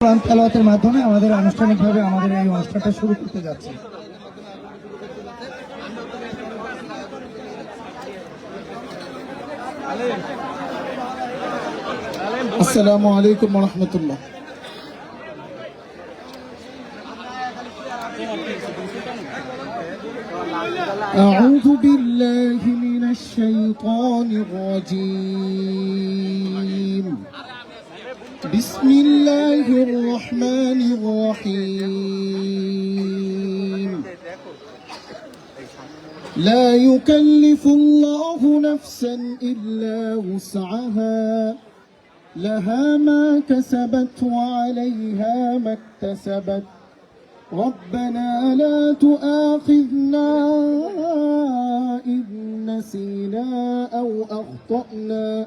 কোরআন তেলাওয়াতের মাধ্যমে আমাদের আনুষ্ঠানিকভাবে আমাদের এই অনুষ্ঠানটা শুরু করতে যাচ্ছি আসসালামু আলাইকুম রহমতুল্লাহ أعوذ بالله من الشيطان الرجيم بسم الله الرحمن الرحيم. لا يكلف الله نفسا إلا وسعها. لها ما كسبت وعليها ما اكتسبت. ربنا لا تؤاخذنا إن نسينا أو أخطأنا.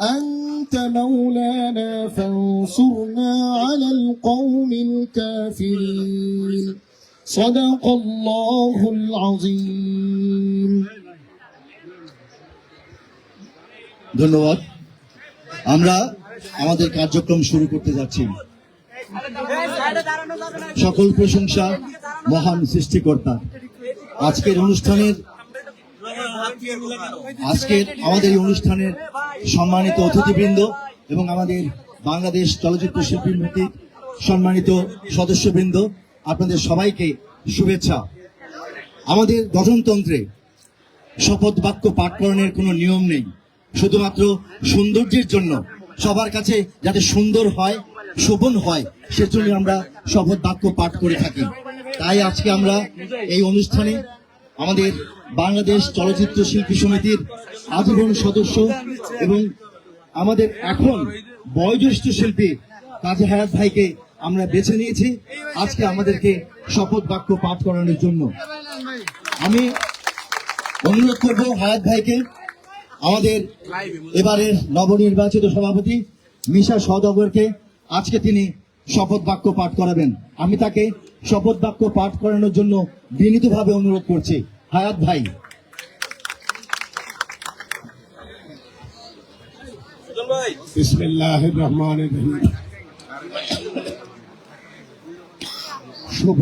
أنت مولانا فانصرنا على القوم الكافرين صدق الله العظيم ধন্যবাদ আমরা আমাদের কার্যক্রম শুরু করতে যাচ্ছি সকল প্রশংসা মহান সৃষ্টিকর্তা আজকের অনুষ্ঠানের আজকের আমাদের এই অনুষ্ঠানের সম্মানিত অতিথিবৃন্দ এবং আমাদের বাংলাদেশ চলচ্চিত্র শিল্পী সমিতির সম্মানিত সদস্যবৃন্দ, আপনাদের সবাইকে শুভেচ্ছা। আমাদের গঠনতন্ত্রে শপথ বাক্য পাঠকরণের কোনো নিয়ম নেই। শুধুমাত্র সৌন্দর্যের জন্য সবার কাছে যাতে সুন্দর হয়, শোভন হয়, সেজন্য আমরা শপথ বাক্য পাঠ করে থাকি। তাই আজকে আমরা এই অনুষ্ঠানে আমাদের বাংলাদেশ চলচ্চিত্র শিল্পী সমিতির আজীবন সদস্য এবং আমাদের এখন বয়োজ্যেষ্ঠ শিল্পী কাজী হায়াত ভাইকে আমরা বেছে নিয়েছি। আজকে আমাদেরকে শপথ বাক্য পাঠ করানোর জন্য। আমি অনুরোধ করব হায়াত ভাইকে, আমাদের এবারের নবনির্বাচিত সভাপতি মিশা সদগরকে আজকে তিনি শপথ বাক্য পাঠ করাবেন। আমি তাকে শপথ বাক্য পাঠ করানোর জন্য বিনীতভাবে অনুরোধ করছি। হায়াত ভাই। রহমান শুভ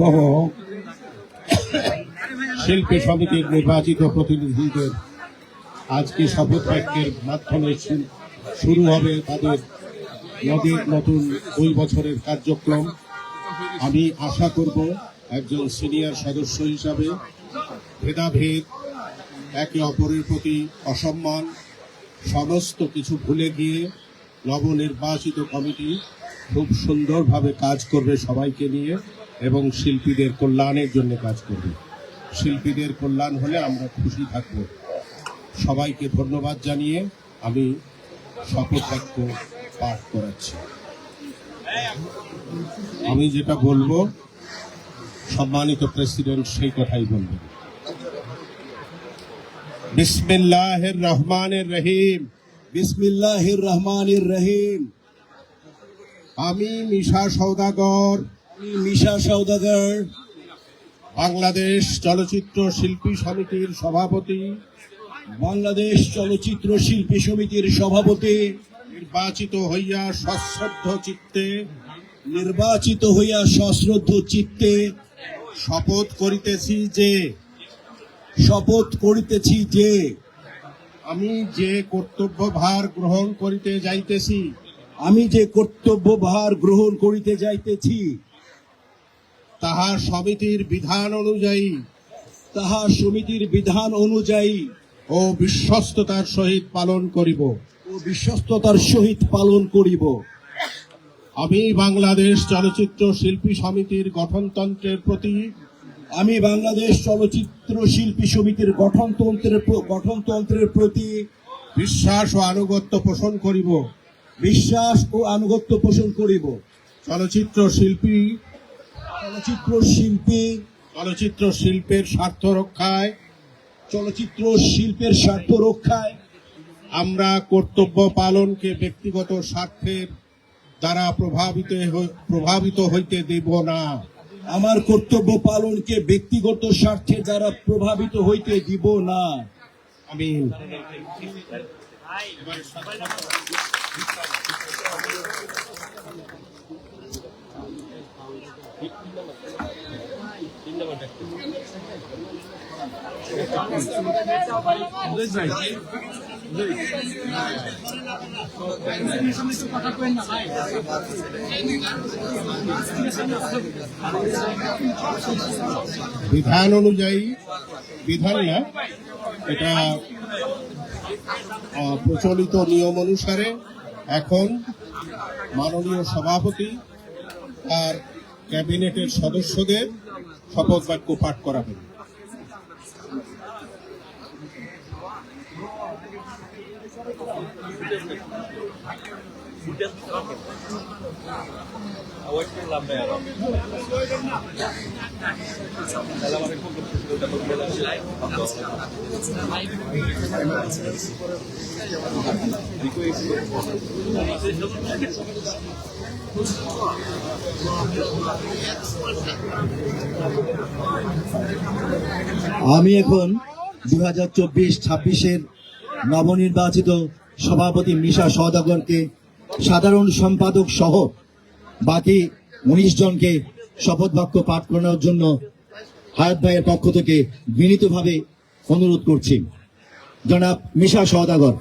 শিল্পী সমিতির নির্বাচিত প্রতিনিধিদের আজকে শপথ বাক্যের মাধ্যমে শুরু হবে তাদের নদীর নতুন দুই বছরের কার্যক্রম। আমি আশা করব একজন সিনিয়র সদস্য হিসাবে ভেদাভেদ, একে অপরের প্রতি অসম্মান, সমস্ত কিছু ভুলে গিয়ে নবনির্বাচিত কমিটি খুব সুন্দরভাবে কাজ করবে সবাইকে নিয়ে এবং শিল্পীদের কল্যাণের জন্য কাজ করবে। শিল্পীদের কল্যাণ হলে আমরা খুশি থাকব। সবাইকে ধন্যবাদ জানিয়ে আমি শপথ বাক্য পাঠ করাচ্ছি। আমি যেটা বলব সম্মানিত প্রেসিডেন্ট সেই কথাই বলবেন বিসমিল্লাহির রহমানির রহিম। বিসমিল্লাহির রহমানির রহিম। আমি মিশা সৌদাগর মিশা সৌদাগর বাংলাদেশ চলচ্চিত্র শিল্পী সমিতির সভাপতি। বাংলাদেশ চলচ্চিত্র শিল্পী সমিতির সভাপতি। নির্বাচিত হইয়া সশ্রদ্ধ চিত্তে, নির্বাচিত হইয়া সশ্রদ্ধ চিত্তে শপথ করিতেছি যে, শপথ করিতেছি যে, আমি যে কর্তব্য ভার গ্রহণ করিতে যাইতেছি, আমি যে কর্তব্য ভার গ্রহণ করিতে যাইতেছি, তাহা সমিতির বিধান অনুযায়ী, তাহা সমিতির বিধান অনুযায়ী ও বিশ্বস্ততার সহিত পালন করিব। ও বিশ্বস্ততার সহিত পালন করিব। আমি বাংলাদেশ চলচ্চিত্র শিল্পী সমিতির গঠনতন্ত্রের প্রতি, আমি বাংলাদেশ চলচ্চিত্র শিল্পী সমিতির গঠনতন্ত্রের গঠনতন্ত্রের প্রতি বিশ্বাস ও আনুগত্য পোষণ করিব। বিশ্বাস ও আনুগত্য পোষণ করিব। চলচ্চিত্র শিল্পী চলচ্চিত্র শিল্পী, চলচ্চিত্র শিল্পের স্বার্থ রক্ষায়, চলচ্চিত্র শিল্পের স্বার্থ রক্ষায় আমরা কর্তব্য পালনকে ব্যক্তিগত স্বার্থের দ্বারা প্রভাবিত প্রভাবিত হইতে দেব না। আমার কর্তব্য পালনকে ব্যক্তিগত স্বার্থের দ্বারা প্রভাবিত হইতে দিব না। আমি বিধান অনুযায়ী, বিধান না, এটা প্রচলিত নিয়ম অনুসারে এখন মাননীয় সভাপতি আর ক্যাবিনেটের সদস্যদের শপথ বাক্য পাঠ করা আমি এখন দু হাজার চব্বিশ ছাব্বিশের নবনির্বাচিত সভাপতি মিশা সওদাগরকে সাধারণ সম্পাদক সহ বাকি উনিশ জনকে শপথ বাক্য পাঠ করানোর জন্য হায়াত ভাইয়ের পক্ষ থেকে বিনীতভাবে অনুরোধ করছি। জনাব মিশা সওদাগর।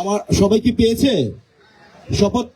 আমার সবাই কি পেয়েছে? শপথ?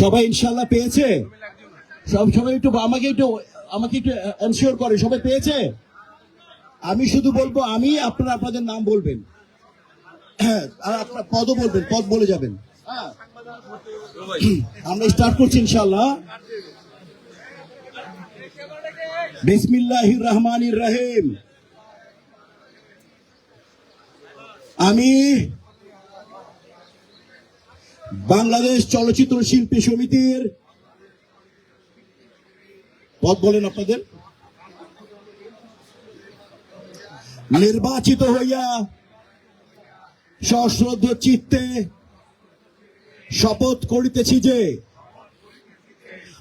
সবাই ইনশাল্লাহ পেয়েছে? সব সবাই একটু আমাকে একটু আমাকে একটু এনশিওর করে সবাই পেয়েছে? আমি শুধু বলব আমি আপনারা আপনাদের নাম বলবেন। হ্যাঁ, আর আপনার পদও বলবেন পদ বলে যাবেন। আমরা স্টার্ট করছি ইনশাল্লাহ বিসমিল্লাহির রহমানির রহিম। আমি বাংলাদেশ চলচ্চিত্র শিল্পী সমিতির পদ বলেন আপনাদের। নির্বাচিত হইয়া সশ্রদ্ধ চিত্তে শপথ করিতেছি যে,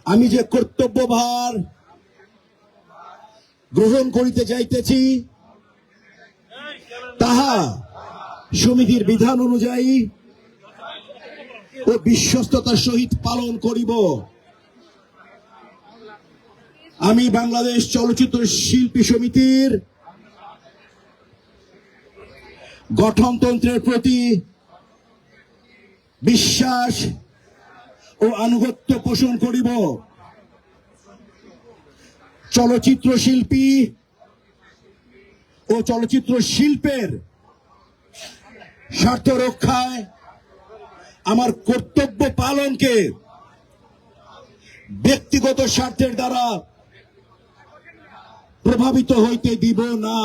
আমি যে কর্তব্যভার গ্রহণ করিতে যাইতেছি, তাহা সমিতির বিধান অনুযায়ী ও বিশ্বস্ততার সহিত পালন করিব। আমি বাংলাদেশ চলচ্চিত্র শিল্পী সমিতির গঠনতন্ত্রের প্রতি বিশ্বাস ও আনুগত্য পোষণ করিব। চলচ্চিত্র শিল্পী ও চলচ্চিত্র শিল্পের স্বার্থ রক্ষায় আমার কর্তব্য পালনকে ব্যক্তিগত স্বার্থের দ্বারা প্রভাবিত হইতে দিব না।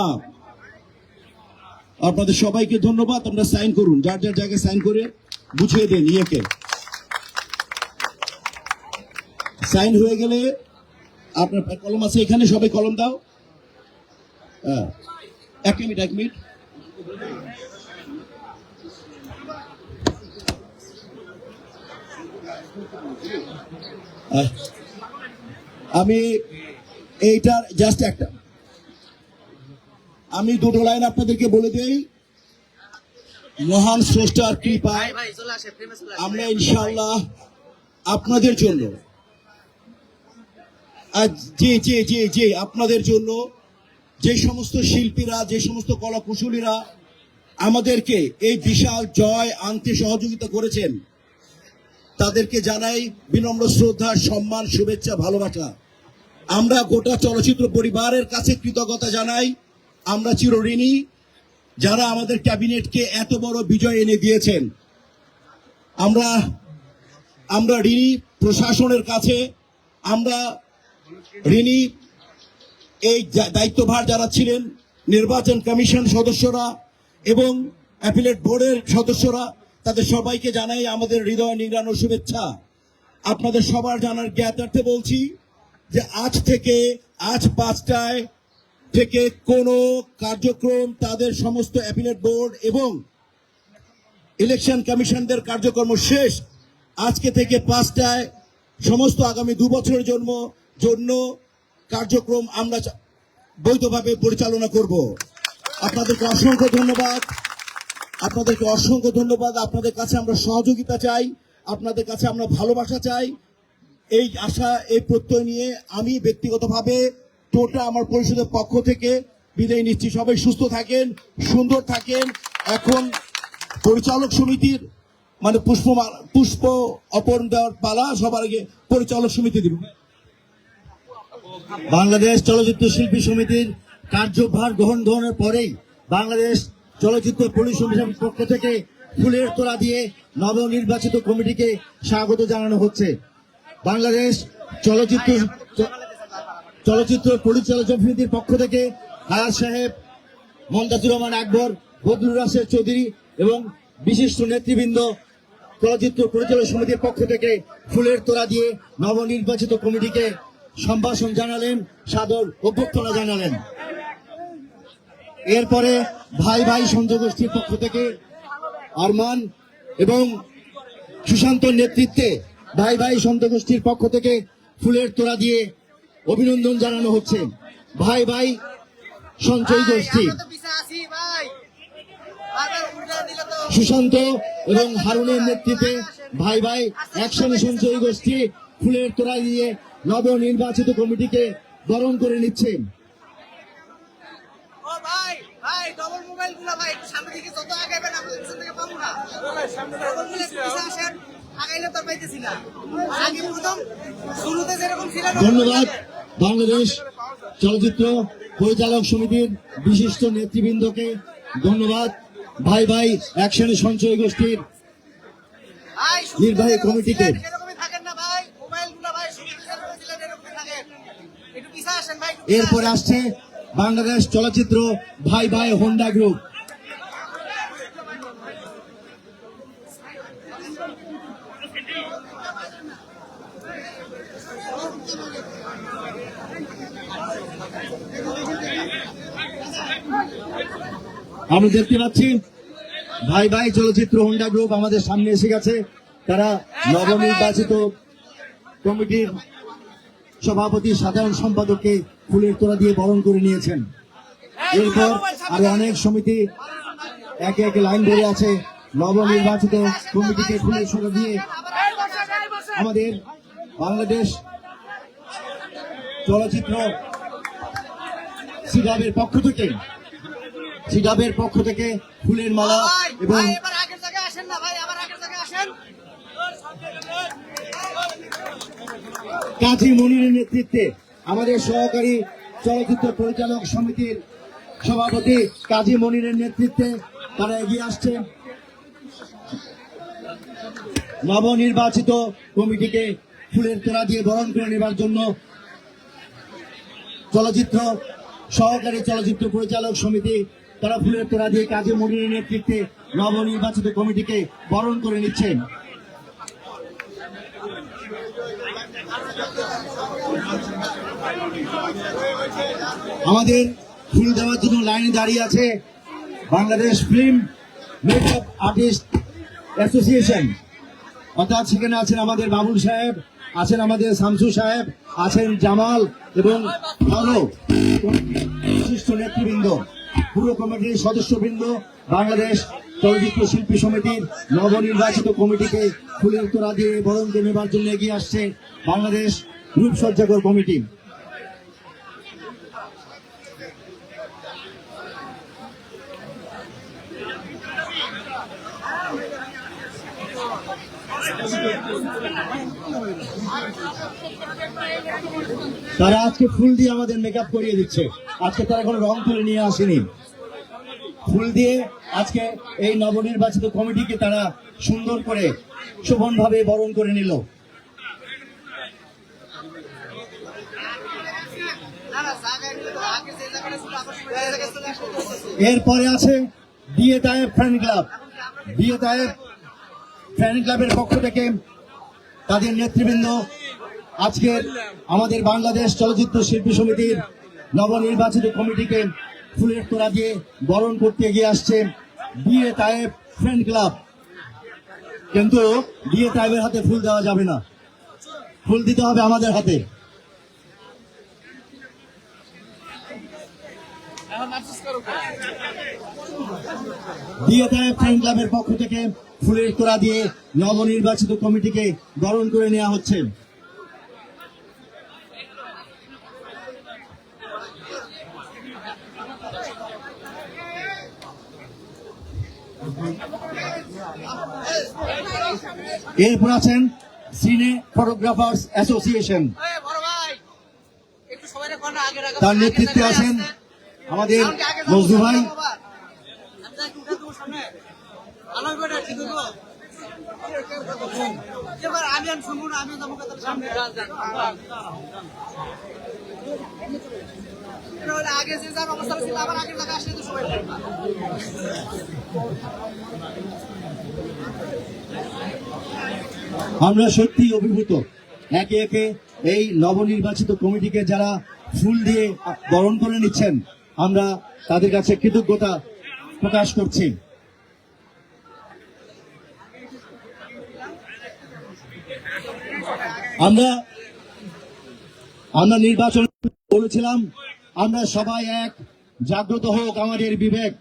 আপনাদের সবাইকে ধন্যবাদ। আমরা সাইন করুন। যার যার জায়গায় সাইন করে বুঝিয়ে দেন ইয়েকে। সাইন হয়ে গেলে আপনার কলম আছে এখানে, সবাই কলম দাও। হ্যাঁ। এক মিনিট এক মিনিট। আমি এইটার জাস্ট একটা আমি দুটো লাইন আপনাদেরকে বলে দেই। মহান স্রষ্টার কৃপায় আমরা ইনশাল্লাহ আপনাদের জন্য জি জি জি জি আপনাদের জন্য যে সমস্ত শিল্পীরা যে সমস্ত কলাকুশলীরা আমাদেরকে এই বিশাল জয় আনতে সহযোগিতা করেছেন তাদেরকে জানাই বিনম্র শ্রদ্ধা সম্মান শুভেচ্ছা ভালোবাসা। আমরা গোটা চলচ্চিত্র পরিবারের কাছে কৃতজ্ঞতা জানাই। আমরা চিরঋণী যারা আমাদের ক্যাবিনেটকে এত বড় বিজয় এনে দিয়েছেন। আমরা আমরা ঋণী প্রশাসনের কাছে, আমরা ঋণী এই দায়িত্বভার যারা ছিলেন, নির্বাচন কমিশন সদস্যরা এবং অ্যাপিলেট বোর্ডের সদস্যরা, তাদের সবাইকে জানাই আমাদের হৃদয় নিংড়ানো শুভেচ্ছা। আপনাদের সবার জানার জ্ঞাতার্থে বলছি যে আজ থেকে আজ পাঁচটায় থেকে কোনো কার্যক্রম তাদের সমস্ত অ্যাপিলেট বোর্ড এবং ইলেকশন কমিশনদের কার্যক্রম শেষ আজকে থেকে পাঁচটায় সমস্ত আগামী দু বছরের জন্য জন্য কার্যক্রম আমরা বৈধভাবে পরিচালনা করব। আপনাদেরকে অসংখ্য ধন্যবাদ। আপনাদেরকে অসংখ্য ধন্যবাদ। আপনাদের কাছে আমরা সহযোগিতা চাই। আপনাদের কাছে আমরা ভালোবাসা চাই। এই আশা, এই প্রত্যয় নিয়ে আমি ব্যক্তিগতভাবে টোটা আমার পরিষদের পক্ষ থেকে। বিদায় নিচ্ছি। সবাই সুস্থ থাকেন, সুন্দর থাকেন। এখন পরিচালক সমিতির মানে পুষ্প পুষ্প অপহরণ দেওয়ার পালা সবার আগে পরিচালক সমিতি দিব। বাংলাদেশ চলচ্চিত্র শিল্পী সমিতির কার্যভার গ্রহণ গ্রহণের পরেই বাংলাদেশ চলচ্চিত্র পরিসংখ্যান পক্ষ থেকে ফুলের তোলা দিয়ে নবনির্বাচিত কমিটিকে স্বাগত জানানো হচ্ছে। বাংলাদেশ চলচ্চিত্র চলচ্চিত্র পরিচালক সমিতির পক্ষ থেকে হায়াত সাহেব, মমতাজুর রহমান আকবর, বদরুল রাশেদ চৌধুরী এবং বিশিষ্ট নেতৃবৃন্দ চলচ্চিত্র পরিচালক সমিতির পক্ষ থেকে ফুলের তোড়া দিয়ে নবনির্বাচিত কমিটিকে সম্ভাষণ জানালেন, সাদর অভ্যর্থনা জানালেন। এরপরে ভাই ভাই সঞ্জগোষ্ঠীর পক্ষ থেকে আরমান এবং সুশান্তর নেতৃত্বে ভাই ভাই সন্ত পক্ষ থেকে ফুলের তোড়া দিয়ে অভিনন্দন জানানো হচ্ছে। ভাই ভাই সঞ্চয় গোষ্ঠী। সুশান্ত এবং হারুনের নেতৃত্বে ভাই ভাই অ্যাকশন সঞ্চয় গোষ্ঠী ফুলের তোড়া দিয়ে নবনির্বাচিত কমিটিকে বরণ করে নিচ্ছেন ও ভাই ভাই ডবল মোবাইলগুলো ভাই একটু সামনে দিকে যত আগাইবেন আমরা পিছন থেকে পাবো না। ডবল ধন্যবাদ। বাংলাদেশ চলচ্চিত্র পরিচালক সমিতির বিশিষ্ট নেতৃবৃন্দকে ধন্যবাদ। ভাই ভাই অ্যাকশন সঞ্চয় গোষ্ঠীর নির্বাহী কমিটিকে। এরপর আসছে বাংলাদেশ চলচ্চিত্র ভাই ভাই হোন্ডা গ্রুপ। আমরা দেখতে পাচ্ছি, ভাই ভাই চলচ্চিত্র হোন্ডা গ্রুপ আমাদের সামনে এসে গেছে। তারা নবনির্বাচিত কমিটির সভাপতি, সাধারণ সম্পাদককে ফুলের তোড়া দিয়ে বরণ করে নিয়েছেন। এরপর আরও অনেক সমিতি একে একে লাইন ধরে আছে। নবনির্বাচিত কমিটিকে ফুলের তোড়া দিয়ে আমাদের বাংলাদেশ চলচ্চিত্র সিডাবের পক্ষ থেকে সিডাবের পক্ষ থেকে ফুলের মালা এবং কাজী মনিরের নেতৃত্বে আমাদের সহকারী চলচ্চিত্র পরিচালক সমিতির সভাপতি কাজী মনিরের নেতৃত্বে তারা এগিয়ে আসছে। নবনির্বাচিত কমিটিকে ফুলের তোড়া দিয়ে বরণ করে নেবার জন্য চলচ্চিত্র সহকারী চলচ্চিত্র পরিচালক সমিতি তারা ফুলের তোড়া দিয়ে কাজী মনিরের নেতৃত্বে নবনির্বাচিত কমিটিকে বরণ করে নিচ্ছেন। আমাদের ফুল দেওয়ার জন্য লাইনে দাঁড়িয়ে আছে Bangladesh film makeup artist association. অর্থাৎ সেখানে আছেন আমাদের বাবুল সাহেব, আছেন আমাদের শামসু সাহেব, আছেন জামাল এবং ভালো বিশিষ্ট নেতৃবৃন্দ। পুরো কমিটির সদস্যবৃন্দ, বাংলাদেশ চলচ্চিত্র শিল্পী সমিতির নবনির্বাচিত কমিটিকে ফুলের তোড়া দিয়ে বরণকে নেবার জন্য এগিয়ে আসছে বাংলাদেশ রূপসজ্জাকর কমিটি। তারা আজকে ফুল দিয়ে আমাদের মেকআপ করিয়ে দিচ্ছে। আজকে তারা কোনো রং তুলে নিয়ে আসেনি। ফুল দিয়ে আজকে এই নবনির্বাচিত কমিটিকে তারা সুন্দর করে শোভনভাবে বরণ করে নিল। এরপরে আছে বিয়ে তায়েব ফ্যান ক্লাব বিয়ে তায়েব ফ্যান ক্লাবের পক্ষ থেকে তাদের নেতৃবৃন্দ আজকের আমাদের বাংলাদেশ চলচ্চিত্র শিল্পী সমিতির নবনির্বাচিত কমিটিকে ফুলের তোড়া দিয়ে বরণ করতে এগিয়ে আসছে বিয়ে তায়েব ফ্রেন্ড ক্লাব। কিন্তু বিয়ে তায়েবের হাতে ফুল দেওয়া যাবে না। ফুল দিতে হবে আমাদের হাতে। বিয়ে ফ্যান ক্লাবের পক্ষ থেকে ফুলের তোড়া দিয়ে নবনির্বাচিত কমিটিকে বরণ করে নেওয়া হচ্ছে। এরপর আছেন সিনে ফটোগ্রাফার্স অ্যাসোসিয়েশন। তার নেতৃত্বে আছেন আমাদের মজদু ভাই। আগে যে যার অবস্থা ছিল আবার আগের জায়গায় আসলে। আমরা সত্যি অভিভূত। একে একে এই নবনির্বাচিত কমিটিকে যারা ফুল দিয়ে বরণ করে নিচ্ছেন, আমরা তাদের কাছে কৃতজ্ঞতা প্রকাশ করছি। আমরা আমরা নির্বাচন বলেছিলাম আমরা সবাই এক। জাগ্রত হোক আমাদের বিবেক।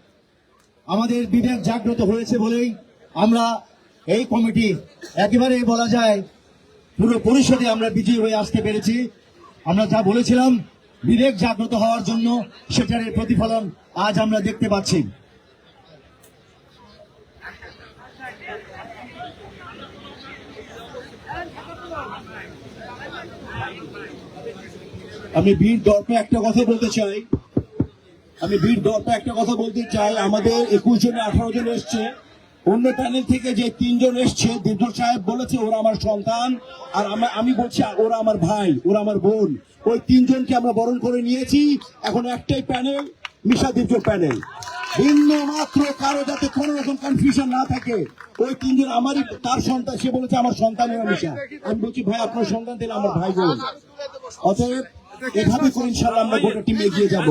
আমাদের বিবেক জাগ্রত হয়েছে বলেই আমরা এই কমিটি একেবারে বলা যায় পুরো পরিষদে আমরা বিজয়ী হয়ে আসতে পেরেছি। আমরা যা বলেছিলাম, বিবেক জাগ্রত হওয়ার জন্য সেটার প্রতিফলন আজ আমরা দেখতে পাচ্ছি। আমি বীর দর্পে একটা কথা বলতে চাই। আমি বীর দর্পে একটা কথা বলতে চাই। আমাদের একুশ জনে আঠারো জন এসছে। অন্য প্যানেল থেকে যে তিনজন এসছে দিব্য সাহেব বলেছে, ওরা আমার সন্তান। আর আমি বলছি, ওরা আমার ভাই, ওরা আমার বোন। ওই তিনজনকে আমরা বরণ করে নিয়েছি। এখন একটাই প্যানেল মিশা দিব্য প্যানেল ভিন্ন মাত্র কারও যাতে কোনো রকম কনফিউশন না থাকে, ওই তিনজন আমারই, তার সন্তান, সে বলেছে, আমার সন্তানের মিশা। আমি বলছি, ভাই, আপনার সন্তান দিলে আমার ভাই বোন অতএব এভাবে করে ইনশাল্লাহ আমরা গোটা টিম এগিয়ে যাব।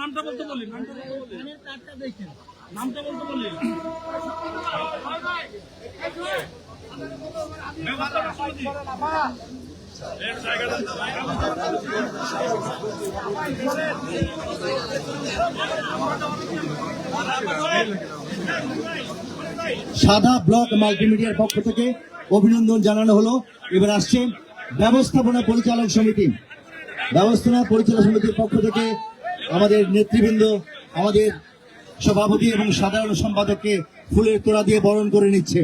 নামটা বলতে বলি নামটা বলতে বলি। নামটা বলতে বলি। সাদা ব্লক মাল্টিমিডিয়ার পক্ষ থেকে অভিনন্দন জানানো হলো। এবার আসছে ব্যবস্থাপনা পরিচালক সমিতি। ব্যবস্থাপনা পরিচালনা সমিতির পক্ষ থেকে আমাদের নেতৃবৃন্দ আমাদের সভাপতি এবং সাধারণ সম্পাদককে ফুলের তোড়া দিয়ে বরণ করে নিচ্ছে।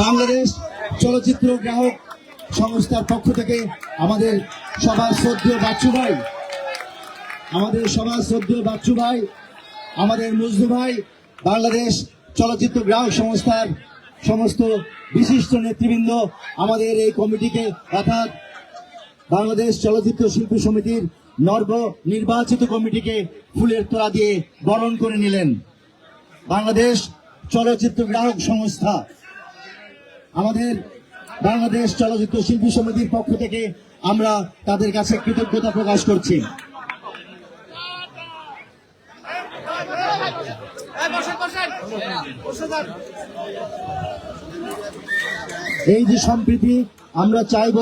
বাংলাদেশ চলচ্চিত্র গ্রাহক সংস্থার পক্ষ থেকে আমাদের সবার শ্রদ্ধেয় বাচ্চু ভাই, আমাদের সবার শ্রদ্ধেয় বাচ্চু ভাই, আমাদের মজদু ভাই, বাংলাদেশ চলচ্চিত্র গ্রাহক সংস্থার সমস্ত বিশিষ্ট নেতৃবৃন্দ আমাদের এই কমিটিকে, অর্থাৎ বাংলাদেশ চলচ্চিত্র শিল্পী সমিতির নর্ব নির্বাচিত কমিটিকে ফুলের তোলা দিয়ে বরণ করে নিলেন বাংলাদেশ চলচ্চিত্র গ্রাহক সংস্থা। আমাদের বাংলাদেশ চলচ্চিত্র শিল্পী সমিতির পক্ষ থেকে আমরা তাদের কাছে কৃতজ্ঞতা প্রকাশ করছি। এই যে সম্প্রীতি, আমরা চাইব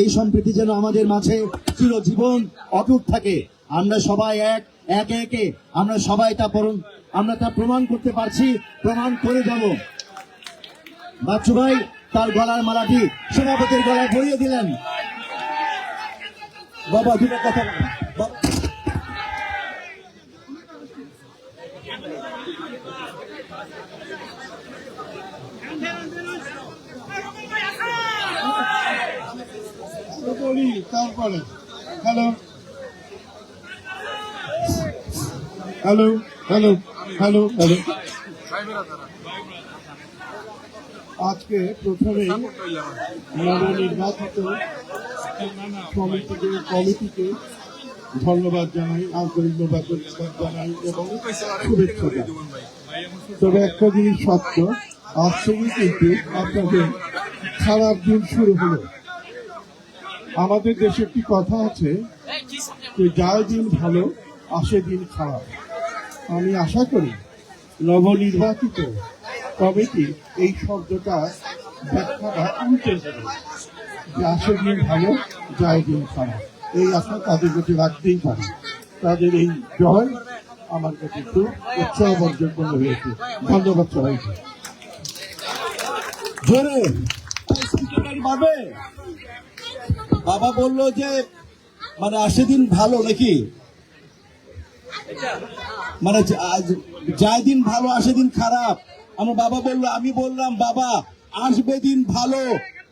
এই সম্প্রীতি যেন আমাদের মাঝে চিরজীবন অটুট থাকে। আমরা সবাই এক, একে একে। আমরা সবাই তা পরণ আমরা তা প্রমাণ করতে পারছি, প্রমাণ করে যাব বাচ্চু ভাই তার গলার মালাটি সভাপতির গলায় পরিয়ে দিলেন। বাবা, দুটো কথা তারপরে, hello. Hello hello hello hello. আজকে প্রথমে নবনির্বাচিত কমিটিকে কমিটিকে ধন্যবাদ জানাই, আন্তরিক ধন্যবাদ জানাই এবং শুভেচ্ছা। তবে একটা জিনিস সত্য, আজ থেকে কিন্তু আপনাদের খারাপ দিন শুরু হলো আমাদের দেশে একটি কথা আছে যে যায় দিন ভালো, আসে দিন খারাপ আমি আশা করি নবনির্বাচিত কমিটি এই শব্দটা ব্যাখ্যাটা উল্টে দেবে যে আসে দিন ভালো, যায় দিন খারাপ। এই আশা তাদের কাছে রাখতেই পারে। তাদের এই জয় আমার কাছে একটু উৎসাহ বর্জন করে হয়েছে ধন্যবাদ সবাইকে। পাবে বাবা বলল যে মানে আসে দিন ভালো নাকি? মানে যায় দিন ভালো, আসে দিন খারাপ। আমার বাবা বলল, আমি বললাম, বাবা, আসবে দিন ভালো,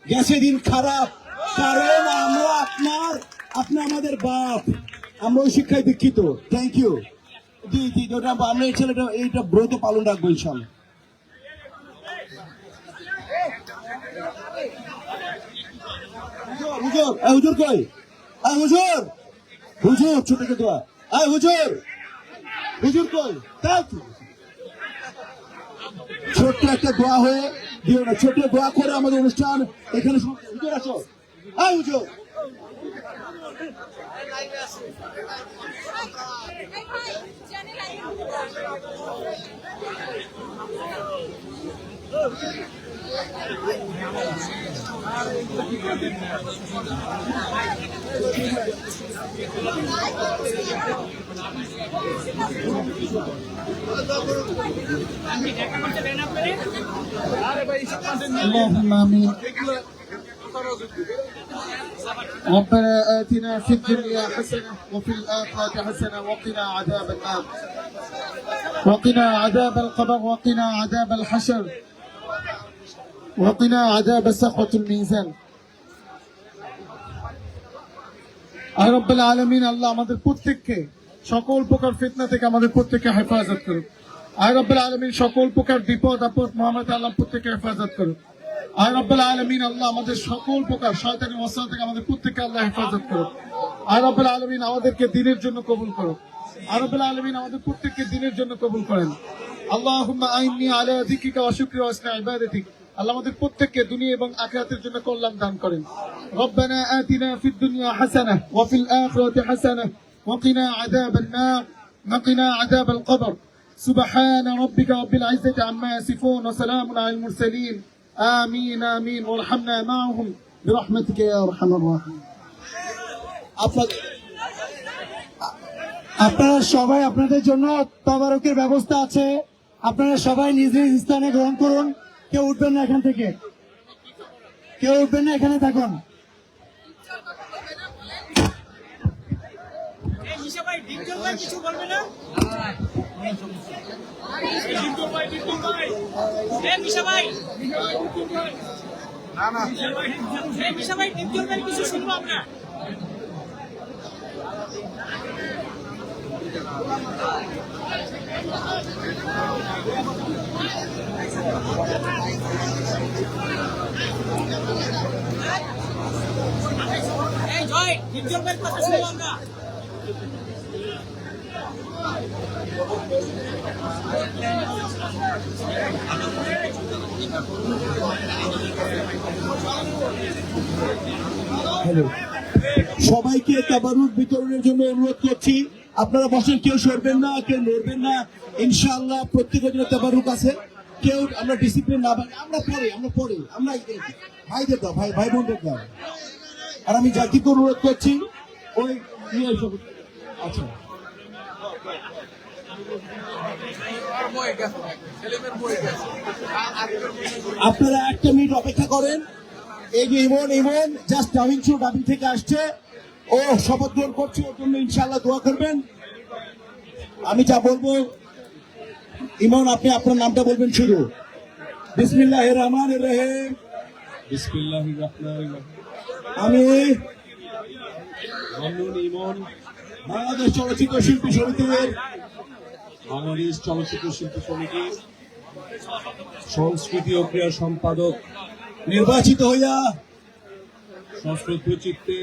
গেছে দিন খারাপ। কারণ আমরা আপনার, আপনি আমাদের বাপ। আমরা ওই শিক্ষায় দীক্ষিত। থ্যাংক ইউ জি জি ওটা আমরা এই ছেলেটা, এইটা ব্রত পালন রাখব ইনশাল্লাহ। হুজুর হুজুর কই? এই হুজুর! হুজুর, ছোট দোয়া এই হুজুর! হুজুর কই? তাই। ছোট্ট একটা দোয়া হয়ে দিও না ছোট্ট দোয়া করে আমাদের অনুষ্ঠান এখানে এই হুজুর اللهم امين ربنا آتنا في الدنيا حسنة وفي الآخرة حسنة وقنا عذاب النار وقنا عذاب القبر وقنا عذاب الحشر وقنا عذاب سخط الميزان আর রব্বুল আলমিন আল্লাহ আমাদের প্রত্যেককে সকল প্রকার ফিতনা থেকে আমাদের প্রত্যেককে হেফাজত করুক। আয় রব্বুল আলমিন সকল প্রকার বিপদ, আপদ মোহাম্মদ আল্লাহ প্রত্যেককে হেফাজত করুক। আয় রব্বুল আলমিন আল্লাহ আমাদের সকল প্রকার শয়তানি মশলা থেকে আমাদের প্রত্যেকে আল্লাহ হেফাজত করুক। আয় রব্বুল আলমিন আমাদেরকে দিনের জন্য কবুল করুক। আয় আলমিন আমাদের প্রত্যেককে দিনের জন্য কবুল করেন। আল্লাহ আইননি আলা যিকিকা ওয়া শুকরি ওয়া আল্লাহ আমাদের প্রত্যেককে দুনিয়া এবং আখিরাতের জন্য কল্যাণ দান করেন। রব্বানা আতিনা ফিদ দুনিয়া হাসানাহ ওয়া ফিল আখিরাতি হাসানাহ। وقنا عذاب النار وقنا عذاب القبر سبحان ربك رب العزة عما يصفون وسلام على المرسلين آمين آمين وارحمنا معهم برحمتك يا أرحم الراحمين আপনার আপনারা সবাই আপনাদের জন্য তদারকের ব্যবস্থা আছে আপনারা সবাই নিজ নিজ স্থানে গ্রহণ করুন কেউ উঠবেন না এখান থেকে কেউ উঠবেন না এখানে থাকুন ভাই ডিপজল ভাই। কিছু শুনব আমরা? এই জয় কথা শুনব আমরা। সবাইকে তাবারুক বিতরণের জন্য অনুরোধ করছি। আপনারা বসেন, কেউ সরবেন না, কেউ নড়বেন না। ইনশাআল্লাহ প্রত্যেকের জন্য তাবারুক আছে। কেউ, আমরা ডিসিপ্লিন না ভাঙি। আমরা পরে আমরা পরে, আমরা ভাইদের দাও ভাই ভাই বোনদের দাও আর আমি জাতিকে অনুরোধ করছি, ওই আচ্ছা। আপনারা একটা মিনিট অপেক্ষা করেন। এই যে Emon Emon just dubbing show dubbing থেকে আসছে। ও শপথ গ্রহণ করছে ওর জন্য ইনশাল্লাহ দোয়া করবেন। আমি যা বলব ইমন আপনি আপনার নামটা বলবেন শুরু। বিসমিল্লাহ রহমান রহিম। বিসমিল্লাহির রহমানির আমি ইমন। বাংলাদেশ চলচ্চিত্র শিল্পী সমিতির বাংলাদেশ চলচ্চিত্র শিল্পী সমিতি সংস্কৃতি ও ক্রীড়া সম্পাদক নির্বাচিত হইয়া সংস্কৃত চিত্তে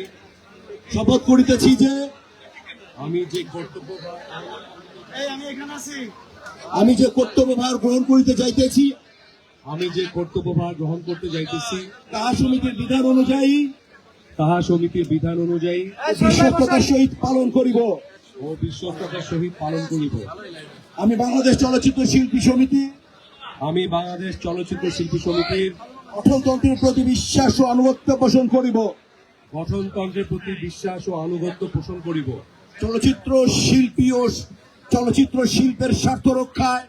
শপথ করিতেছি যে আমি যে কর্তব্য আমি যে কর্তব্যভার গ্রহণ করিতে যাইতেছি আমি যে কর্তব্যভার গ্রহণ করতে যাইতেছি তাহা সমিতির বিধান অনুযায়ী তাহা সমিতির বিধান অনুযায়ী বিশ্বস্ততার সহিত পালন করিব। ও বিশ্বস্ততার সহিত পালন করিব। আমি বাংলাদেশ চলচ্চিত্র শিল্পী সমিতি। আমি বাংলাদেশ চলচ্চিত্র শিল্পী সমিতির গঠনতন্ত্রের প্রতি বিশ্বাস ও আনুগত্য পোষণ করিব। গঠনতন্ত্রের প্রতি বিশ্বাস ও আনুগত্য পোষণ করিব। চলচ্চিত্র শিল্পী ও চলচ্চিত্র শিল্পের স্বার্থ রক্ষায়।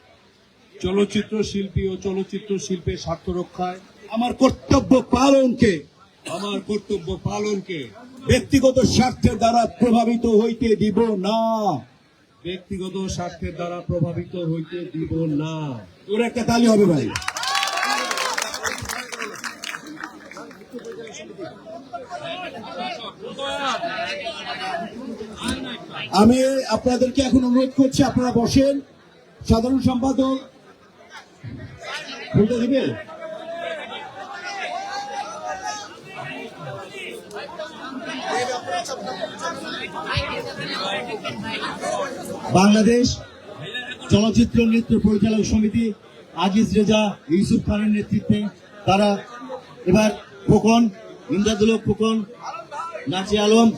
চলচ্চিত্র শিল্পী ও চলচ্চিত্র শিল্পের স্বার্থ রক্ষায়। আমার কর্তব্য পালনকে আমার কর্তব্য পালনকে ব্যক্তিগত স্বার্থের দ্বারা প্রভাবিত হইতে দিব না। ব্যক্তিগত স্বার্থের দ্বারা প্রভাবিত হইতে দিব না। ওর একটা তালি হবে ভাই। আমি আপনাদেরকে এখন অনুরোধ করছি, আপনারা বসেন। সাধারণ সম্পাদক ফুলটা দিবে? বাংলাদেশ চলচ্চিত্র নৃত্য পরিচালক সমিতি আজিজ রেজা, ইউসুফ খানের নেতৃত্বে তারা এবার খোকন ইন্দাদুলক খোকন নাচি আলম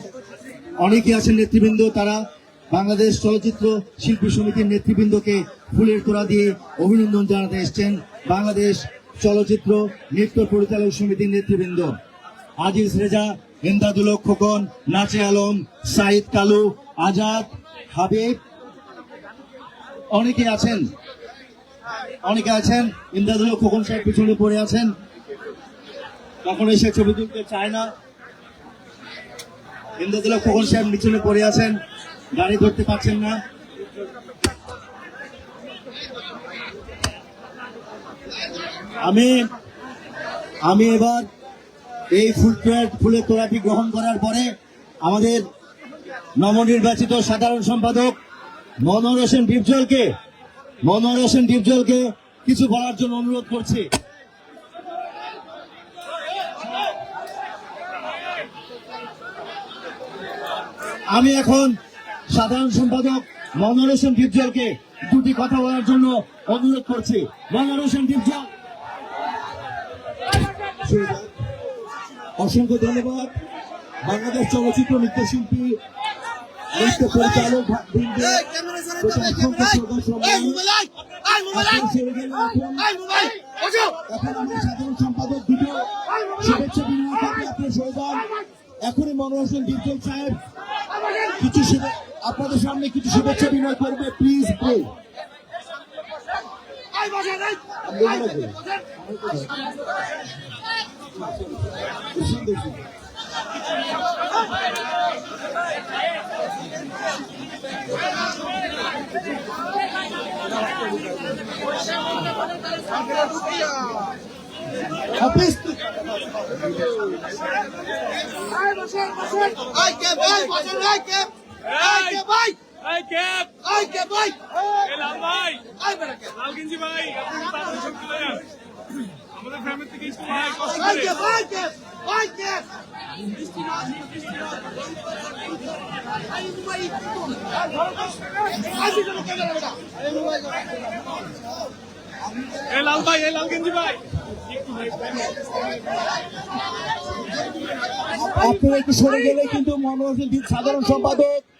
অনেকে আছেন নেতৃবৃন্দ, তারা বাংলাদেশ চলচ্চিত্র শিল্পী সমিতির নেতৃবৃন্দকে ফুলের তোড়া দিয়ে অভিনন্দন জানাতে এসছেন বাংলাদেশ চলচ্চিত্র নৃত্য পরিচালক সমিতির নেতৃবৃন্দ। আজিজ রেজা ইন্দাদুলক খোকন নাচে আলম, সাইদ কালু, আজাদ, হাবিব। অনেকে আছেন। অনেকে আছেন। ইন্দ্রাদুল খোকন সাহেব পিছনে পড়ে আছেন। কখনো এসে ছবি তুলতে চায় না। ইন্দ্রাদুল খোকন সাহেব পিছনে পড়ে আছেন। গাড়ি ধরতে পারছেন না। আমি আমি এবার এই ফুল ফুলের তোড়াটি গ্রহণ করার পরে আমাদের নবনির্বাচিত সাধারণ সম্পাদক মনোহর হোসেন ডিপজলকে, মনোহর হোসেন ডিপজলকে কিছু বলার জন্য অনুরোধ করছি। আমি এখন সাধারণ সম্পাদক মনোহর হোসেন ডিপজলকে দুটি কথা বলার জন্য অনুরোধ করছি। মনোহর হোসেন ডিপজল। অসংখ্য ধন্যবাদ। বাংলাদেশ চলচ্চিত্র নৃত্যশিল্পী নৃত্য পরিচালক সাধারণ সম্পাদক দুটো। শুভেচ্ছা বিনিময় করবে আপনার সৌদান এখনই মনোহর হোসেন সাহেব কিছু আপনাদের সামনে কিছু শুভেচ্ছা বিনিময় করবে প্লিজ আই এই হাফিজ আই বসেন বসেন আই কে ভাই? বসেন আই কে আই কে ভাই এই ক্যাপ আই কে ভাই এই লাল ভাই। আই বেটা কে লাল গেঞ্জি ভাই। আপনাদের তাড়াতাড়ি সব চলে যান থেকে কষ্ট করে লাল ভাই এই লাল গেঞ্জি ভাই। আপনারা একটু সরে গেলে কিন্তু মনোহর হোসেন সাধারণ সম্পাদক